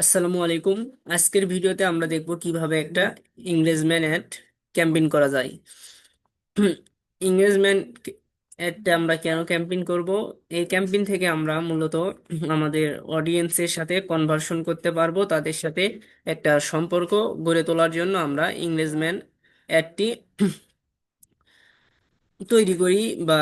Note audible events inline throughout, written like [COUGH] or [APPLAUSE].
আসসালামু আলাইকুম। আজকের ভিডিওতে আমরা দেখব কীভাবে একটা ইংরেজম্যান অ্যাড ক্যাম্পেইন করা যায়। ইংরেজম্যান অ্যাডটা আমরা কেন ক্যাম্পেইন করব? এই ক্যাম্পেইন থেকে আমরা মূলত আমাদের অডিয়েন্সের সাথে কনভার্সন করতে পারব, তাদের সাথে একটা সম্পর্ক গড়ে তোলার জন্য আমরা ইংরেজম্যান অ্যাডটি তৈরি করি বা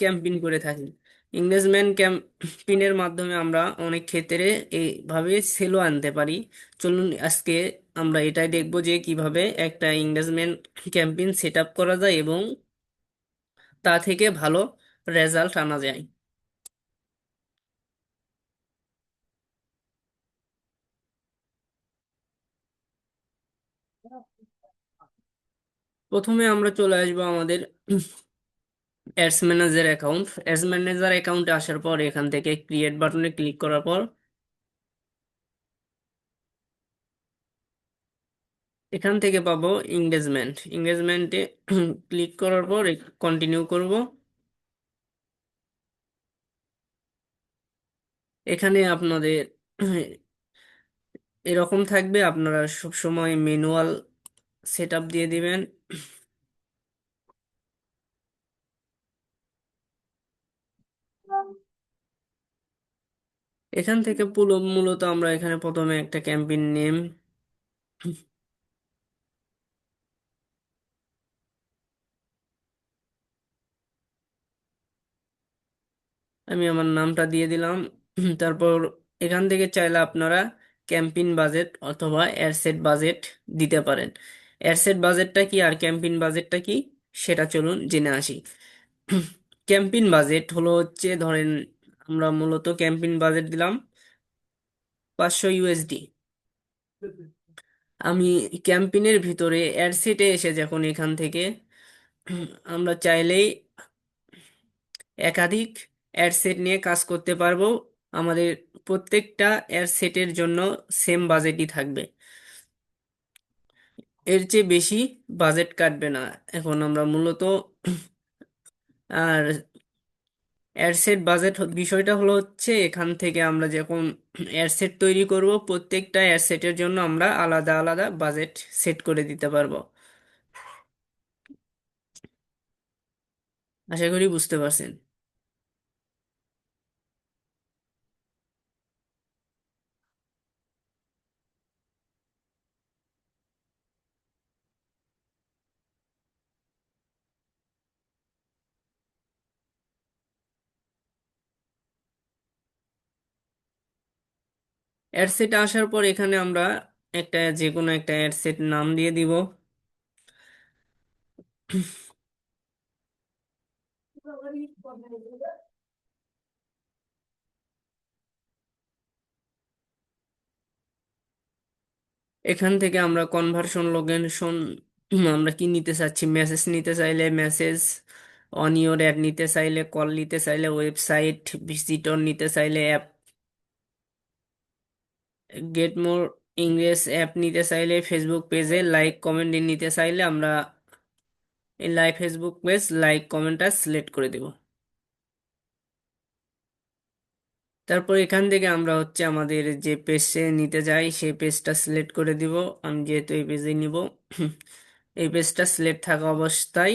ক্যাম্পেইন করে থাকি। ইংরেজম্যান ক্যাম্পেইনের মাধ্যমে আমরা অনেক ক্ষেত্রে এইভাবে সেলও আনতে পারি। চলুন আজকে আমরা এটাই দেখব যে কীভাবে একটা ইংরেজম্যান ক্যাম্পেইন সেট আপ করা যায় এবং তা থেকে ভালো রেজাল্ট আনা যায়। প্রথমে আমরা চলে আসব আমাদের ads manager account ads manager অ্যাকাউন্টে আসার পর এখান থেকে ক্রিয়েট বাটনে ক্লিক করার পর এখান থেকে পাবো এঙ্গেজমেন্ট এঙ্গেজমেন্টে ক্লিক করার পর কন্টিনিউ করব। এখানে আপনাদের এরকম থাকবে, আপনারা সবসময় ম্যানুয়াল সেট আপ দিয়ে দিবেন। এখান থেকে মূলত আমরা এখানে প্রথমে একটা ক্যাম্পেইন নেম। আমি আমার নামটা দিয়ে দিলাম। তারপর এখান থেকে চাইলে আপনারা ক্যাম্পেইন বাজেট অথবা এয়ারসেট বাজেট দিতে পারেন। এয়ারসেট বাজেটটা কি আর ক্যাম্পেইন বাজেটটা কি? সেটা চলুন জেনে আসি। ক্যাম্পেইন বাজেট হলো হচ্ছে ধরেন আমরা মূলত ক্যাম্পেইন বাজেট দিলাম পাঁচশো ইউএসডি আমি ক্যাম্পেইনের ভিতরে অ্যাডসেটে এসে যখন এখান থেকে আমরা চাইলেই একাধিক অ্যাডসেট নিয়ে কাজ করতে পারব, আমাদের প্রত্যেকটা অ্যাডসেটের জন্য সেম বাজেটই থাকবে। এর চেয়ে বেশি বাজেট কাটবে না। এখন আমরা মূলত আর অ্যাডসেট বাজেট বিষয়টা হলো হচ্ছে এখান থেকে আমরা যখন [CLEARS THROAT] অ্যাডসেট তৈরি করব, প্রত্যেকটা অ্যাডসেটের জন্য আমরা আলাদা আলাদা বাজেট সেট করে দিতে পারব। আশা করি বুঝতে পারছেন। অ্যাডসেট আসার পর এখানে আমরা একটা যে কোনো একটা অ্যাডসেট নাম দিয়ে দিব। এখান থেকে আমরা কনভার্সন লোকেশন আমরা কি নিতে চাচ্ছি? মেসেজ নিতে চাইলে মেসেজ অনিওর অ্যাড নিতে চাইলে কল নিতে চাইলে ওয়েবসাইট ভিজিটর নিতে চাইলে অ্যাপ গেট মোর ইংরেজ অ্যাপ নিতে চাইলে ফেসবুক পেজে লাইক কমেন্ট নিতে চাইলে আমরা এই লাইভ ফেসবুক পেজ লাইক কমেন্টটা সিলেক্ট করে দেব। তারপর এখান থেকে আমরা হচ্ছে আমাদের যে পেজে নিতে যাই, সেই পেজটা সিলেক্ট করে দিব। আমি যেহেতু এই পেজে নিব, এই পেজটা সিলেক্ট থাকা অবস্থায়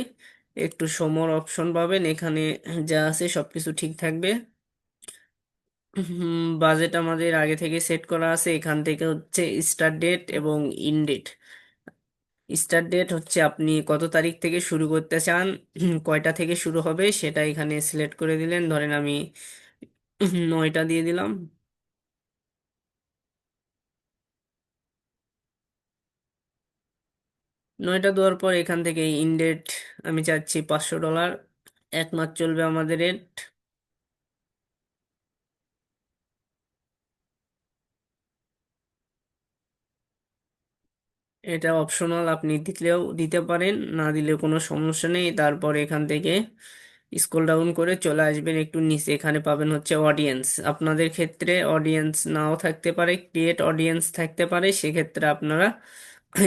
একটু সমর অপশন পাবেন। এখানে যা আছে সব কিছু ঠিক থাকবে। বাজেট আমাদের আগে থেকে সেট করা আছে। এখান থেকে হচ্ছে স্টার্ট ডেট এবং ইন ডেট স্টার্ট ডেট হচ্ছে আপনি কত তারিখ থেকে শুরু করতে চান কয়টা থেকে শুরু হবে সেটা এখানে সিলেক্ট করে দিলেন। ধরেন আমি নয়টা দিয়ে দিলাম। নয়টা দেওয়ার পর এখান থেকে ইন ডেট আমি চাচ্ছি পাঁচশো ডলার এক মাস চলবে আমাদের রেট এটা অপশনাল আপনি দিলেও দিতে পারেন, না দিলে কোনো সমস্যা নেই। তারপর এখান থেকে স্ক্রল ডাউন করে চলে আসবেন একটু নিচে। এখানে পাবেন হচ্ছে অডিয়েন্স আপনাদের ক্ষেত্রে অডিয়েন্স নাও থাকতে পারে ক্রিয়েট অডিয়েন্স থাকতে পারে। সেক্ষেত্রে আপনারা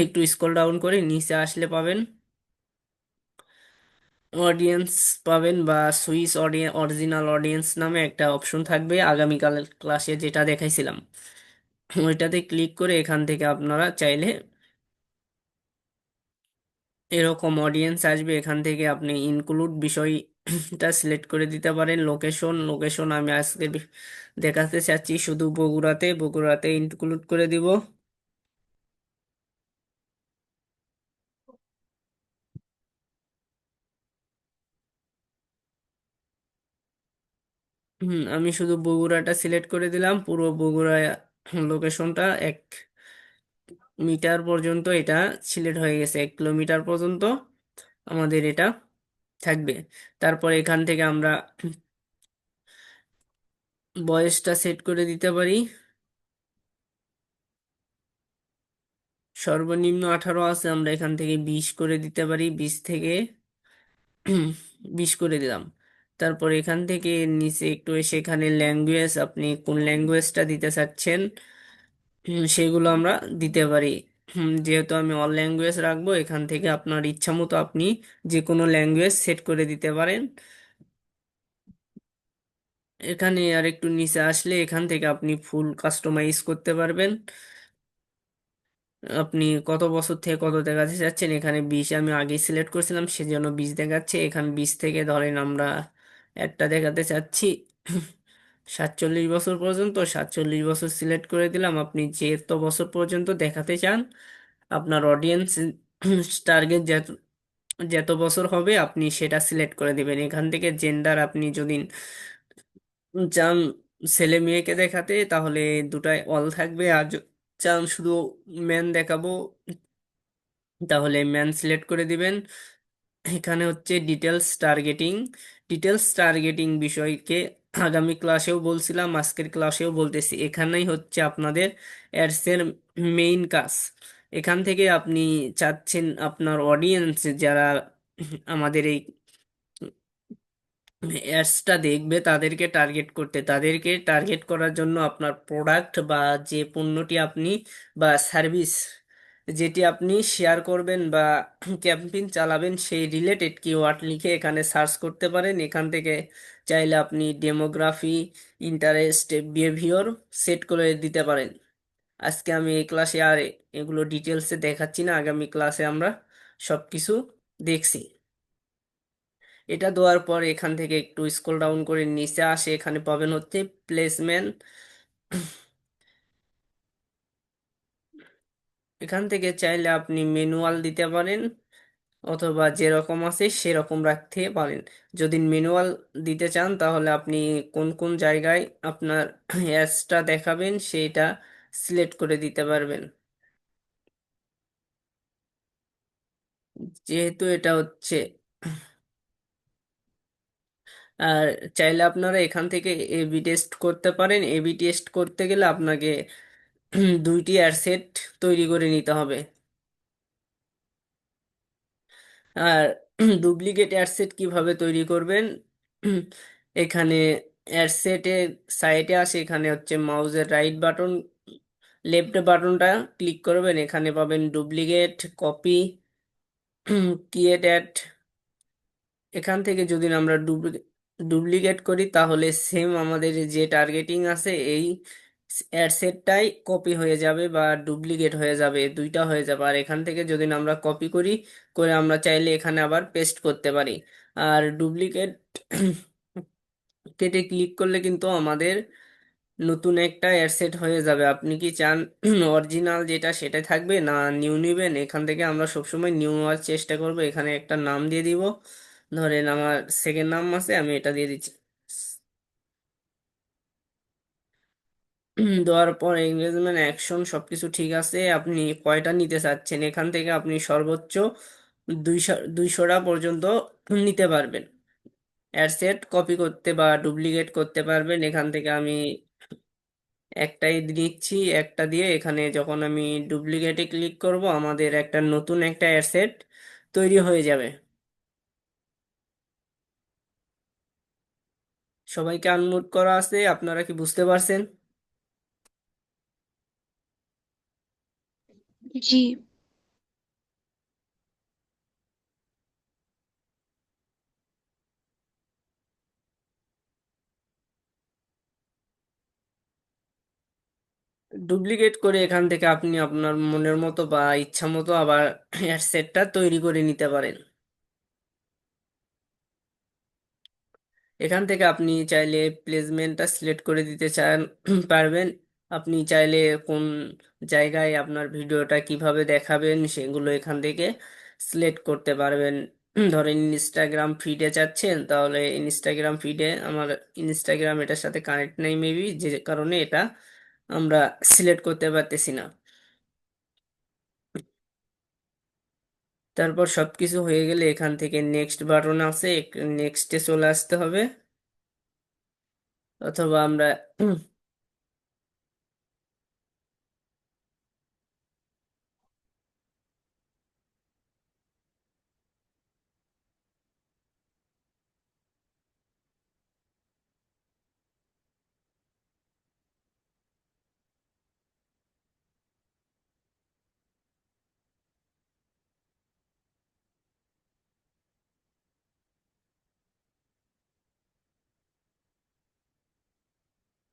একটু স্ক্রল ডাউন করে নিচে আসলে পাবেন। অডিয়েন্স পাবেন বা সুইস অডিয়েন্স অরিজিনাল অডিয়েন্স নামে একটা অপশন থাকবে আগামীকালের ক্লাসে যেটা দেখাইছিলাম। ওইটাতে ক্লিক করে এখান থেকে আপনারা চাইলে এরকম অডিয়েন্স আসবে, এখান থেকে আপনি ইনক্লুড বিষয়টা সিলেক্ট করে দিতে পারেন। লোকেশন লোকেশন আমি আজকে দেখাতে চাচ্ছি শুধু বগুড়াতে। বগুড়াতে ইনক্লুড করে দিব। হুম, আমি শুধু বগুড়াটা সিলেক্ট করে দিলাম। পুরো বগুড়া লোকেশনটা এক মিটার পর্যন্ত এটা সিলেক্ট হয়ে গেছে। এক কিলোমিটার পর্যন্ত আমাদের এটা থাকবে। তারপর এখান থেকে আমরা বয়সটা সেট করে দিতে পারি। সর্বনিম্ন আঠারো আছে, আমরা এখান থেকে বিশ করে দিতে পারি। বিশ থেকে [CLEARS THROAT] বিশ করে দিলাম। তারপর এখান থেকে নিচে একটু এসে এখানে ল্যাঙ্গুয়েজ আপনি কোন ল্যাঙ্গুয়েজটা দিতে চাচ্ছেন সেগুলো আমরা দিতে পারি। যেহেতু আমি অল ল্যাঙ্গুয়েজ রাখব, এখান থেকে আপনার ইচ্ছা মতো আপনি যে কোনো ল্যাঙ্গুয়েজ সেট করে দিতে পারেন। এখানে আর একটু নিচে আসলে এখান থেকে আপনি ফুল কাস্টমাইজ করতে পারবেন। আপনি কত বছর থেকে কত দেখাতে চাচ্ছেন, এখানে বিশ আমি আগে সিলেক্ট করছিলাম, সেজন্য বিশ দেখাচ্ছে। এখানে বিশ থেকে ধরেন আমরা একটা দেখাতে চাচ্ছি। সাতচল্লিশ বছর পর্যন্ত, সাতচল্লিশ বছর সিলেক্ট করে দিলাম। আপনি যত বছর পর্যন্ত দেখাতে চান, আপনার অডিয়েন্স টার্গেট যত যত বছর হবে আপনি সেটা সিলেক্ট করে দিবেন। এখান থেকে জেন্ডার আপনি যদি চান ছেলে মেয়েকে দেখাতে, তাহলে দুটাই অল থাকবে। আর য- চান শুধু ম্যান দেখাবো, তাহলে ম্যান সিলেক্ট করে দিবেন। এখানে হচ্ছে ডিটেলস টার্গেটিং ডিটেলস টার্গেটিং বিষয়কে আগামী ক্লাসেও বলছিলাম, আজকের ক্লাসেও বলতেছি। এখানেই হচ্ছে আপনাদের অ্যাডসের মেইন কাজ। এখান থেকে আপনি চাচ্ছেন আপনার অডিয়েন্স যারা আমাদের এই অ্যাডসটা দেখবে, তাদেরকে টার্গেট করতে। তাদেরকে টার্গেট করার জন্য আপনার প্রোডাক্ট বা যে পণ্যটি আপনি বা সার্ভিস যেটি আপনি শেয়ার করবেন বা ক্যাম্পেইন চালাবেন, সেই রিলেটেড কিওয়ার্ড লিখে এখানে সার্চ করতে পারেন। এখান থেকে চাইলে আপনি ডেমোগ্রাফি ইন্টারেস্ট বিহেভিয়র সেট করে দিতে পারেন। আজকে আমি এই ক্লাসে আর এগুলো ডিটেলসে দেখাচ্ছি না, আগামী ক্লাসে আমরা সব কিছু দেখছি। এটা দেওয়ার পর এখান থেকে একটু স্ক্রল ডাউন করে নিচে আসে, এখানে পাবেন হচ্ছে প্লেসমেন্ট এখান থেকে চাইলে আপনি ম্যানুয়াল দিতে পারেন। অথবা যেরকম আছে সেরকম রাখতে পারেন। যদি ম্যানুয়াল দিতে চান, তাহলে আপনি কোন কোন জায়গায় আপনার অ্যাডসটা দেখাবেন সেইটা সিলেক্ট করে দিতে পারবেন। যেহেতু এটা হচ্ছে, আর চাইলে আপনারা এখান থেকে এবি টেস্ট করতে পারেন। এবি টেস্ট করতে গেলে আপনাকে দুইটি অ্যাডসেট তৈরি করে নিতে হবে। আর [CLEARS THROAT] ডুপ্লিকেট অ্যাডসেট কীভাবে তৈরি করবেন? [CLEARS THROAT] এখানে অ্যাডসেটের সাইডে আসে, এখানে হচ্ছে মাউসের রাইট বাটন লেফট বাটনটা ক্লিক করবেন, এখানে পাবেন ডুপ্লিকেট কপি ক্রিয়েট অ্যাড এখান থেকে যদি আমরা ডুপ্লিকেট করি, তাহলে সেম আমাদের যে টার্গেটিং আছে, এই অ্যাডসেটটাই কপি হয়ে যাবে বা ডুপ্লিকেট হয়ে যাবে দুইটা হয়ে যাবে। আর এখান থেকে যদি আমরা কপি করি, করে আমরা চাইলে এখানে আবার পেস্ট করতে পারি। আর ডুপ্লিকেট কেটে ক্লিক করলে কিন্তু আমাদের নতুন একটা অ্যাডসেট হয়ে যাবে। আপনি কি চান অরিজিনাল যেটা সেটাই থাকবে না নিউ নিবেন? এখান থেকে আমরা সবসময় নিউ নেওয়ার চেষ্টা করব। এখানে একটা নাম দিয়ে দিব। ধরেন আমার সেকেন্ড নাম আছে, আমি এটা দিয়ে দিচ্ছি। দেওয়ার পর এঙ্গেজমেন্ট অ্যাকশন সবকিছু ঠিক আছে। আপনি কয়টা নিতে চাচ্ছেন? এখান থেকে আপনি সর্বোচ্চ দুইশো, দুইশোটা পর্যন্ত নিতে পারবেন। অ্যাডসেট কপি করতে বা ডুপ্লিকেট করতে পারবেন। এখান থেকে আমি একটাই নিচ্ছি, একটা দিয়ে এখানে যখন আমি ডুপ্লিকেটে ক্লিক করব, আমাদের একটা নতুন একটা অ্যাডসেট তৈরি হয়ে যাবে। সবাইকে আনমিউট করা আছে, আপনারা কি বুঝতে পারছেন? জি। ডুপ্লিকেট করে এখান থেকে আপনি আপনার মনের মতো বা ইচ্ছা মতো আবার হেডসেটটা তৈরি করে নিতে পারেন। এখান থেকে আপনি চাইলে প্লেসমেন্টটা সিলেক্ট করে দিতে চান, পারবেন। আপনি চাইলে কোন জায়গায় আপনার ভিডিওটা কীভাবে দেখাবেন সেগুলো এখান থেকে সিলেক্ট করতে পারবেন। ধরেন ইনস্টাগ্রাম ফিডে চাচ্ছেন, তাহলে ইনস্টাগ্রাম ফিডে আমার ইনস্টাগ্রাম এটার সাথে কানেক্ট নেই মেবি যে কারণে এটা আমরা সিলেক্ট করতে পারতেছি না। তারপর সবকিছু হয়ে গেলে এখান থেকে নেক্সট বাটন আছে নেক্সটে চলে আসতে হবে। অথবা আমরা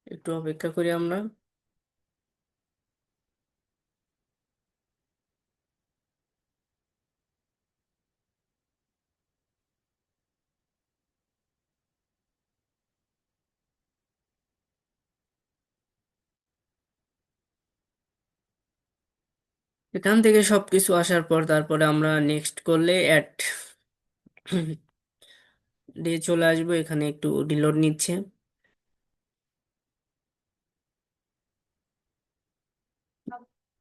একটু অপেক্ষা করি আমরা। এখান থেকে সবকিছু আসার পর তারপরে আমরা নেক্সট করলে অ্যাড [COUGHS] দিয়ে চলে আসব। এখানে একটু ডিলোড নিচ্ছে।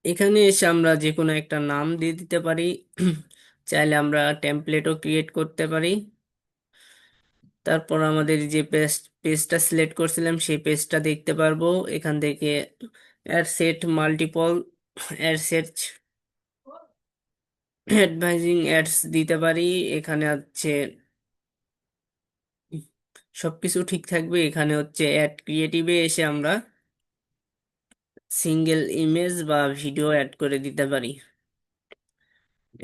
এখানে এসে আমরা যে কোনো একটা নাম দিয়ে দিতে পারি। [CLEARS THROAT] চাইলে আমরা টেমপ্লেটও ক্রিয়েট করতে পারি। তারপর আমাদের যে পেজ পেজটা সিলেক্ট করছিলাম, সেই পেজটা দেখতে পারব। এখান থেকে ad set multiple ad set advertising ads দিতে পারি। এখানে হচ্ছে সবকিছু ঠিক থাকবে। এখানে হচ্ছে অ্যাড ক্রিয়েটিভে এসে আমরা সিঙ্গেল ইমেজ বা ভিডিও অ্যাড করে দিতে পারি।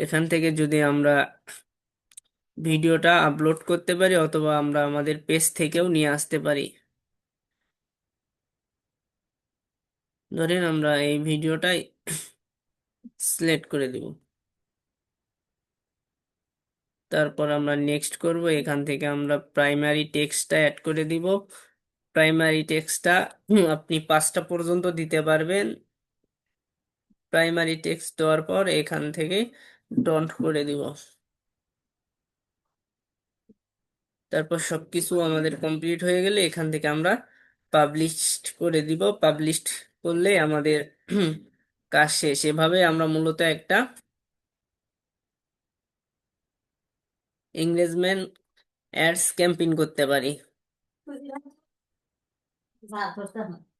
এখান থেকে যদি আমরা ভিডিওটা আপলোড করতে পারি অথবা আমরা আমাদের পেজ থেকেও নিয়ে আসতে পারি। ধরেন আমরা এই ভিডিওটাই সিলেক্ট করে দেব। তারপর আমরা নেক্সট করব। এখান থেকে আমরা প্রাইমারি টেক্সটটা অ্যাড করে দিব। প্রাইমারি টেক্সটটা [CLEARS THROAT] আপনি পাঁচটা পর্যন্ত দিতে পারবেন। প্রাইমারি টেক্সট দেওয়ার পর এখান থেকে ডন্ট করে দিব। তারপর সবকিছু আমাদের কমপ্লিট হয়ে গেলে এখান থেকে আমরা পাবলিশড করে দিব। পাবলিশড করলে আমাদের [CLEARS THROAT] কাজ শেষ। এভাবে আমরা মূলত একটা এঙ্গেজমেন্ট অ্যাডস ক্যাম্পেইন করতে পারি। Exato, também.